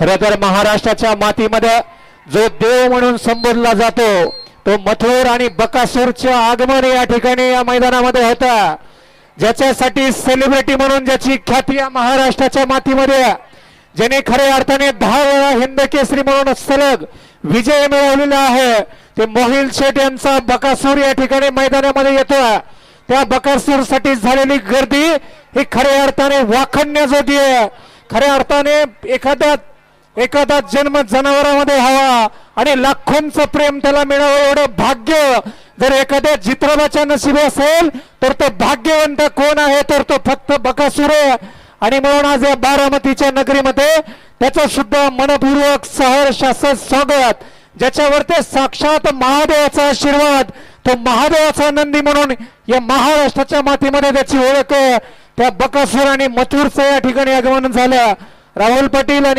खर तर महाराष्ट्राच्या मातीमध्ये जो देव म्हणून संबोधला जातो तो मथुर आणि बकासूरचे आगमन या ठिकाणी या मैदानामध्ये होता. ज्याच्यासाठी सेलिब्रिटी म्हणून ज्याची ख्याती या महाराष्ट्राच्या मातीमध्ये. आहे, ज्याने खऱ्या अर्थाने दहा वेळा हिंद केसरी म्हणून सलग विजय मिळवलेला आहे. ते मोहिल शेठ यांचा बकासूर या ठिकाणी मैदानामध्ये येतो. त्या बकासूरसाठी झालेली गर्दी ही खऱ्या अर्थाने वाखण्याजोगी आहे. खऱ्या अर्थाने एखाद्या एखादा जन्म जनावरामध्ये हवा आणि लाखोंचं प्रेम त्याला मिळावं एवढं भाग्य. जर एखाद्या चित्रपाच्या नशिबी असेल तर तो भाग्यवंत कोण आहे? तर तो फक्त बकासूर आहे. आणि म्हणून आज या बारामतीच्या नगरीमध्ये त्याचं सुद्धा मनपूर्वक सहर्ष स्वागत. ज्याच्यावर ते साक्षात महादेवाचा आशीर्वाद तो महादेवाचा नंदी म्हणून या महाराष्ट्राच्या मातीमध्ये त्याची ओळख आहे. त्या बकासूर आणि मथुरचं या ठिकाणी आगमन झालं. राहुल पाटील आणि